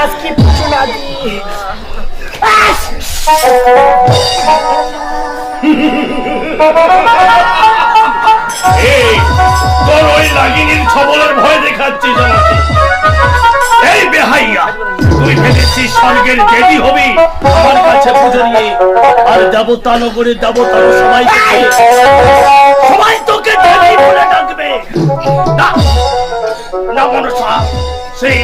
আজকে পুজো না দিই তোর ওই রাগিনীর খবরের ভয় দেখাচ্ছিস আমাকে এই বেহাইয়া তুই ভেবেছিস স্বর্গের দেবী হবি? আমার কাছে পুজো নিয়ে আর দেবতা নগরে দেবতা সবাই মনসা সেই